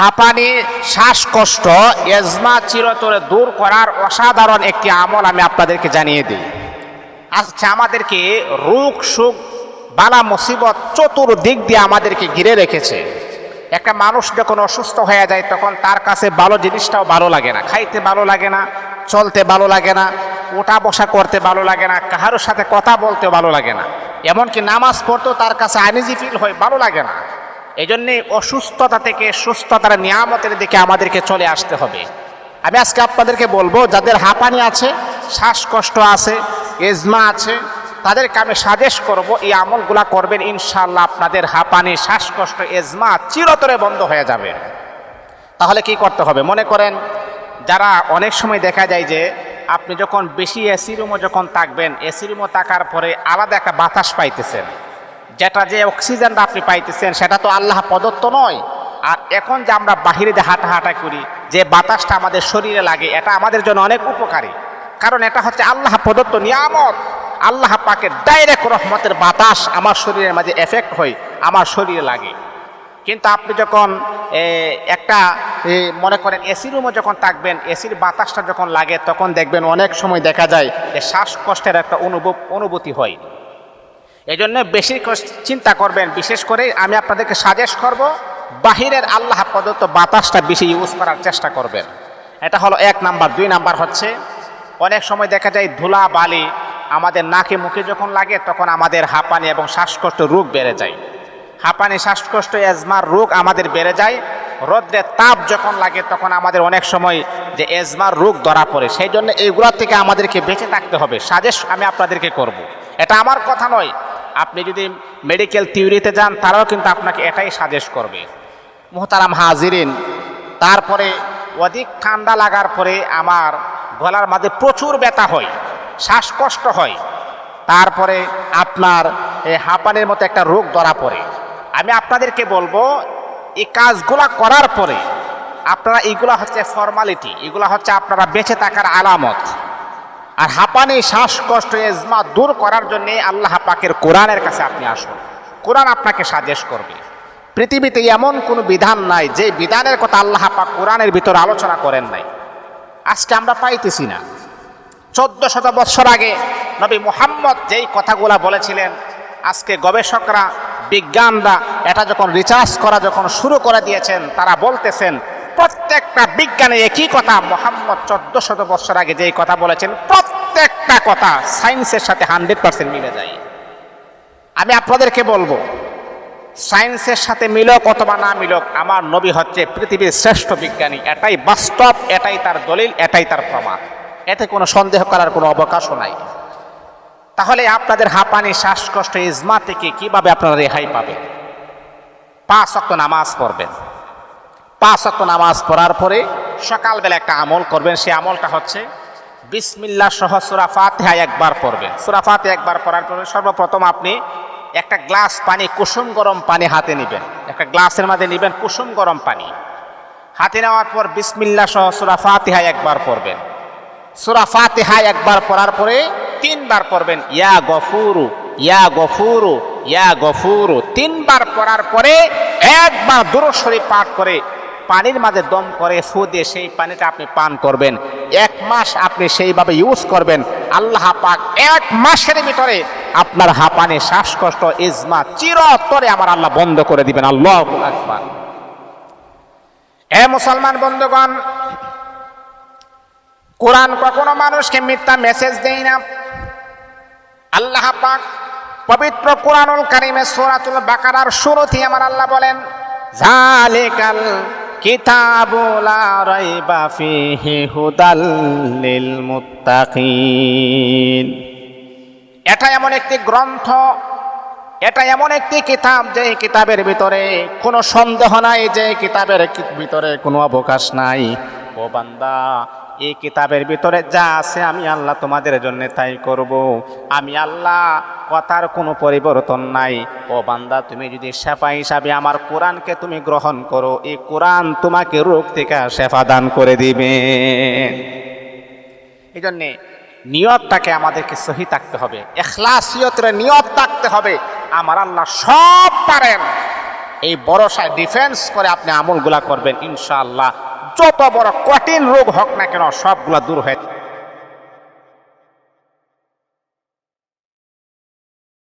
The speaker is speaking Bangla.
হাঁপানি শ্বাসকষ্ট এজমা চিরতরে দূর করার অসাধারণ একটি আমল আমি আপনাদেরকে জানিয়ে দিই। আচ্ছা আমাদেরকে রোগ সুখ বালা, মুসিবত চতুর্দিক দিয়ে আমাদেরকে ঘিরে রেখেছে। একটা মানুষ যখন অসুস্থ হয়ে যায়, তখন তার কাছে ভালো জিনিসটাও ভালো লাগে না। খাইতে ভালো লাগে না, চলতে ভালো লাগে না, ওঠা বসা করতে ভালো লাগে না কাহারোর সাথে কথা বলতেও ভালো লাগে না। এমনকি নামাজ পড়তেও তার কাছে আনিজি ফিল হয়, ভালো লাগে না। এই জন্যে অসুস্থতা থেকে সুস্থতার নিয়ামতের দিকে আমাদেরকে চলে আসতে হবে। আমি আজকে আপনাদেরকে বলব, যাদের হাঁপানি আছে, শ্বাসকষ্ট আছে, এজমা আছে, তাদেরকে আমি সাজেস্ট করব, এই আমলগুলা করবেন ইনশাল্লাহ আপনাদের হাঁপানি, শ্বাসকষ্ট, এজমা চিরতরে বন্ধ হয়ে যাবে। তাহলে কি করতে হবে? মনে করেন, যারা অনেক সময় দেখা যায় যে আপনি যখন বেশি এসি রুমও যখন থাকবেন, এসি রুমও থাকার পরে আলাদা একটা বাতাস পাইতেছেন। যেটা যে অক্সিজেনটা আপনি পাইতেছেন, সেটা তো আল্লাহ প্রদত্ত নয়। আর এখন যে আমরা বাহিরে যে হাঁটা হাঁটা করি, যে বাতাসটা আমাদের শরীরে লাগে, এটা আমাদের জন্য অনেক উপকারী। কারণ এটা হচ্ছে আল্লাহ প্রদত্ত নিয়ামত। আল্লাহ পাকের ডাইরেক্ট রহমতের বাতাস আমার শরীরের মাঝে এফেক্ট হয়, আমার শরীরে লাগে। কিন্তু আপনি যখন একটা মনে করেন এসি রুমে যখন থাকবেন এসির বাতাসটা যখন লাগে, তখন দেখবেন অনেক সময় দেখা যায় যে শ্বাসকষ্টের একটা অনুভব, অনুভূতি হয়। এই জন্য বেশি চিন্তা করবেন। বিশেষ করে আমি আপনাদেরকে সাজেস্ট করব, বাহিরের আল্লাহ প্রদত্ত বাতাসটা বেশি ইউজ করার চেষ্টা করবেন। এটা হলো এক নাম্বার। দুই নাম্বার হচ্ছে, অনেক সময় দেখা যায় ধুলা বালি আমাদের নাকে মুখে যখন লাগে, তখন আমাদের হাঁপানি এবং শ্বাসকষ্ট রোগ বেড়ে যায়। হাঁপানি, শ্বাসকষ্ট এজমার রোগ আমাদের বেড়ে যায়। রোদ্রের তাপ যখন লাগে, তখন আমাদের অনেক সময় যে এজমার রোগ ধরা পড়ে। সেই জন্য এইগুলোর থেকে আমাদেরকে বেঁচে থাকতে হবে। সাজেস্ট আমি আপনাদেরকে করব। এটা আমার কথা নয়। আপনি যদি মেডিকেল থিওরিতে যান, তারাও কিন্তু আপনাকে এটাই সাজেস্ট করবে। মোহতারাম হাজিরিন, তারপরে অধিক ঠান্ডা লাগার পরে আমার গলার মাঝে প্রচুর ব্যথা হয়, শ্বাসকষ্ট হয়। তারপরে আপনার হাঁপানির মতো একটা রোগ ধরা পড়ে। আমি আপনাদেরকে বলব, এই কাজগুলা করার পরে আপনারা এইগুলা হচ্ছে ফর্মালিটি এগুলা হচ্ছে আপনারা বেঁচে থাকার আলামত। আর হাঁপানি, শ্বাসকষ্ট, এজমা দূর করার জন্য আল্লাহ পাকের কোরআনের কাছে আপনি আসুন। কোরআন আপনাকে সাজেস্ট করবে। পৃথিবীতে এমন কোনো বিধান নাই, যে বিধানের কথা আল্লাহ পাক কোরআনের ভিতরে আলোচনা করেন নাই। আজকে আমরা পাইতেছি না। চোদ্দ শত বৎসর আগে নবী মুহাম্মদ যেই কথাগুলা বলেছিলেন, আজকে গবেষকরা, বিজ্ঞানরা, এটা যখন রিচার্জ করা যখন শুরু করে দিয়েছেন, তারা বলতেছেন প্রত্যেকটা বিজ্ঞানে একই কথা। মোহাম্মদ চোদ্দ শত বৎসর আগে যেই কথা বলেছেন, প্রত্যেকটা কথা সায়েন্সের সাথে হান্ড্রেড পার্সেন্ট মিলে যায়। আমি আপনাদেরকে বলব, সায়েন্সের সাথে মিলক অথবা না মিলক, আমার নবী হচ্ছে পৃথিবীর শ্রেষ্ঠ বিজ্ঞানী। এটাই বাস্তব, এটাই তার দলিল, এটাই তার প্রমাণ। এতে কোনো সন্দেহ করার কোনো অবকাশও নাই। তাহলে আপনাদের হাঁপানি, শ্বাসকষ্ট ইজমা থেকে কীভাবে আপনারা রেহাই পাবেন? পাঁচ অক্ত নামাজ পড়বেন। পাঁচ নামাজ পড়ার পরে সকালবেলা একটা আমল করবেন। সেই আমলটা হচ্ছে বিসমিল্লা সহ সুরা ফাতিহা একবার পড়বেন। সুরাফাতে একবার পড়ার পরে সর্বপ্রথম আপনি একটা গ্লাস পানি, কুসুম গরম পানি হাতে নেবেন। একটা গ্লাসের মধ্যে নেবেন কুসুম গরম পানি। হাতে নেওয়ার পর বিসমিল্লা সহ সুরা ফাতিহা একবার পড়বেন। সুরা ফাতিহা একবার পড়ার পরে তিনবার পড়বেন, ইয়া গফুরু ইয়া গফুরু ইয়া গফুরু। তিনবার পড়ার পরে একবার দূরস্বরী পাঠ করে পানির মাঝে দম করে দিয়ে সেই পানিটা আপনি পান করবেন। এক মাস আপনি সেইভাবে ইউজ করবেন। আল্লাহ পাক এক মাসের ভিতরে আপনার হাঁপানি শ্বাসকষ্ট, ইজমা চিরতরে আমার আল্লাহ বন্ধ করে দিবেন। আল্লাহ আকবার। এ মুসলমান বন্ধুগণ, কোরআন কখনো মানুষকে মিথ্যা মেসেজ দেয় না। আল্লাহ পাক পবিত্র কোরআনুল কারিমে সূরাতুল বাকারার শুরুতেই আমার আল্লাহ বলেন জালিকাল লা রাইবা ফিহি হুদাল লিল মুত্তাকিন। এটা এমন একটি গ্রন্থ, এটা এমন একটি কিতাব যে কিতাবের ভিতরে কোনো সন্দেহ নাই, যে কিতাবের ভিতরে কোনো অবকাশ নাই। ও বান্দা এই কিতাবের ভিতরে যা আছে আমি আল্লাহ তোমাদের জন্য তাই করব। আমি আল্লাহ কথার কোনো পরিবর্তন নাই। ও বান্দা, তুমি যদি শেফা হিসাবে আমার কোরআনকে তুমি গ্রহণ করো, এই কোরআন তোমাকে রোগ থেকে শেফা দান করে দিবে। এই জন্যে নিয়তটাকে আমাদেরকে সহি থাকতে হবে। এখলাসিয়তের নিয়ত থাকতে হবে। আমার আল্লাহ সব পারেন। এই ভরসায় ডিফেন্স করে আপনি আমলগুলা করবেন, ইনশাআল্লাহ। যত বড় কঠিন রোগ হোক না কেন সবগুলা দূর হয়ে